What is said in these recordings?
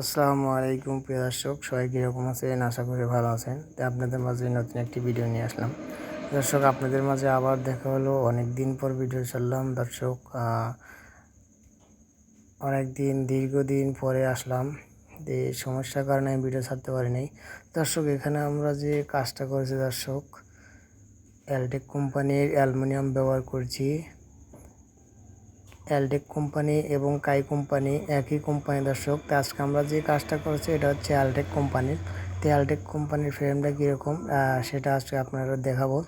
আসসালামু আলাইকুম প্রিয় দর্শক, সবাই কীরকম আছেন? আশা করি ভালো আছেন। তো আপনাদের মাঝে নতুন একটি ভিডিও নিয়ে আসলাম। দর্শক, আপনাদের মাঝে আবার দেখা হলো। অনেক দিন পর ভিডিও ছাড়লাম। দর্শক অনেক দিন দীর্ঘদিন পরে আসলাম। যে সমস্যার কারণে আমি ভিডিও ছাড়তে পারিনি। দর্শক, এখানে আমরা যে কাজটা করেছি দর্শক এলটেক কোম্পানির অ্যালুমিনিয়াম ব্যবহার করছি। এলটেক কোম্পানি এবং কাই কোম্পানি একই কোম্পানি। দর্শক, তো আজকে আমরা যে কাজটা করেছি, এটা হচ্ছে এলটেক কোম্পানির তো এলটেক কোম্পানির ফ্রেমটা কীরকম সেটা আজকে আপনারা দেখাবো।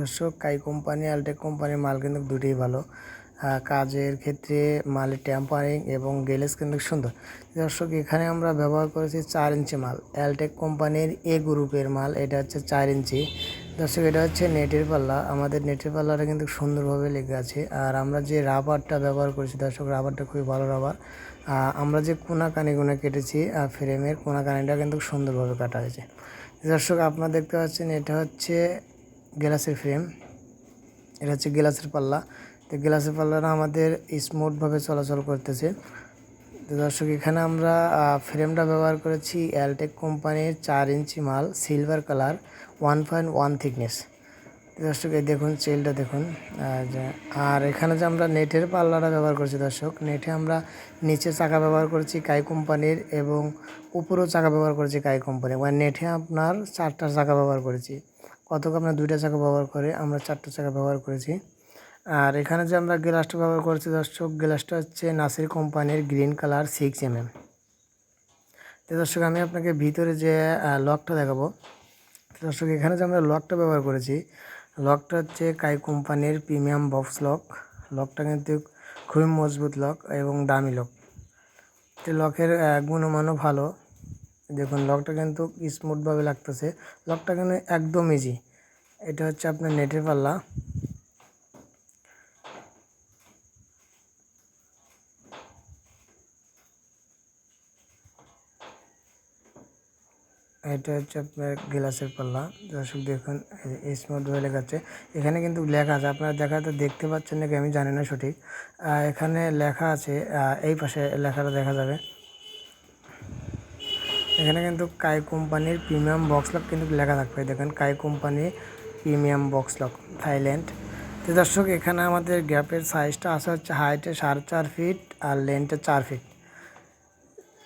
দর্শক, কাই কোম্পানি এলটেক কোম্পানির মাল কিন্তু দুটোই ভালো। কাজের ক্ষেত্রে মালের ট্যাম্পারিং এবং গেলেস কিন্তু সুন্দর। দর্শক, এখানে আমরা ব্যবহার করেছি চার ইঞ্চি মাল। এলটেক কোম্পানির এ গ্রুপের মাল, এটা হচ্ছে চার ইঞ্চি। দর্শক, এটা হচ্ছে নেটের পাল্লা। আমাদের নেটের পাল্লাটা কিন্তু সুন্দরভাবে লেগে আছে। আর আমরা যে রাবারটা ব্যবহার করেছি, দর্শক, রাবারটা খুবই ভালো রাবার। আমরা যে কোনা কানিগুলো কেটেছি ফ্রেমের কোনা কানিটা কিন্তু সুন্দরভাবে কাটা হয়েছে। দর্শক, আপনারা দেখতে পাচ্ছেন, এটা হচ্ছে গ্লাসের ফ্রেম। এটা হচ্ছে গ্লাসের পাল্লা। তো গ্লাসের পাল্লাটা আমাদের স্মুথভাবে চলাচল করতেছে। তো দর্শক, এখানে আমরা ফ্রেমটা ব্যবহার করেছি অ্যালটেক কোম্পানির চার ইঞ্চি মাল silver colour one point one thickness দর্শক, এই দেখুন চেলটা দেখুন। আর এখানে যে আমরা নেটের পাল্লাটা ব্যবহার করছি দর্শক, নেটে আমরা নিচে চাকা ব্যবহার করছি কাই কোম্পানির এবং উপরেও চাকা ব্যবহার করেছি কাই কোম্পানি। মানে নেটে আপনার চারটা চাকা ব্যবহার করেছি। কতক আপনার দুইটা চাকা ব্যবহার করে আমরা চারটা চাকা ব্যবহার করেছি। আর এখানে যে আমরা গ্লাসটা ব্যবহার করছি, দর্শক, গ্লাসটা হচ্ছে নাসির কোম্পানির green colour six M M. তো দর্শক, আমি আপনাকে ভিতরে যে লকটা দেখাবো। দর্শক, এখানে যে আমরা লকটা ব্যবহার করেছি, লকটা হচ্ছে কাই কোম্পানির প্রিমিয়াম বক্স লক। লকটা কিন্তু খুবই মজবুত লক এবং দামি লক। তো লকের গুণমানও ভালো। দেখুন, লকটা কিন্তু স্মুথভাবে লাগতেছে। লকটা কিন্তু একদম ইজি এটা হচ্ছে আপনার নেটের পাল্লা। এটা হচ্ছে আপনার গ্লাসের পাল্লা। দর্শক দেখুন স্মার্ট হয়ে লেখা আছে। এখানে কিন্তু লেখা আছে, আপনারা দেখা তো দেখতে পাচ্ছেন নাকি আমি জানি না সঠিক। এখানে লেখা আছে এই পাশে লেখাটা দেখা যাবে। এখানে কিন্তু কাই কোম্পানির প্রিমিয়াম বক্স লক কিন্তু লেখা থাকবে। দেখেন কাই company premium box lock Thailand তো দর্শক, এখানে আমাদের গ্যাপের সাইজটা আসা হচ্ছে হাইটে সাড়ে চার ফিট আর লেন্থে চার ফিট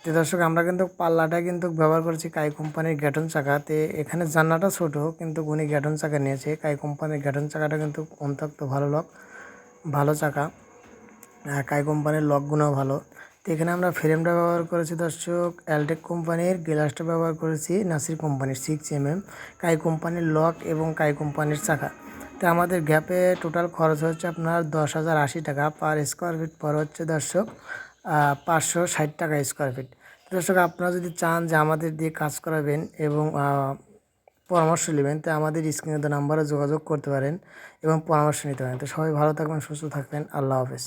তো দর্শক, আমরা কিন্তু পাল্লাটা কিন্তু ব্যবহার করেছি কাই কোম্পানির গ্যাটন চাকাতে। এখানে জান্নাটা ছোট, কিন্তু উনি গ্যাটন চাকা নিয়েছে। কাই কোম্পানির গ্যাটন চাকাটা কিন্তু অন্তত ভালো লক, ভালো চাকা। কাই কোম্পানির লকগুলোও ভালো। তো এখানে আমরা ফ্রেমটা ব্যবহার করেছি দর্শক অ্যালটেক কোম্পানির গ্লাসটা ব্যবহার করেছি নাসির কোম্পানির সিক্স এম এম কাই কোম্পানির লক এবং কাই কোম্পানির চাকা। তো আমাদের গ্যাপে টোটাল খরচ হচ্ছে আপনার দশ হাজার আশি টাকা পার স্কোয়ার ফিট পর হচ্ছে দর্শক পাঁচশো ষাট টাকা স্কোয়ার ফিট দর্শক, আপনারা যদি চান যে আমাদের দিয়ে কাজ করাবেন এবং পরামর্শ নেবেন, তো আমাদের স্ক্রিনে নাম্বারে যোগাযোগ করতে পারেন এবং পরামর্শ নিতে পারেন। তো সবাই ভালো থাকবেন, সুস্থ থাকবেন। আল্লাহ হাফেজ।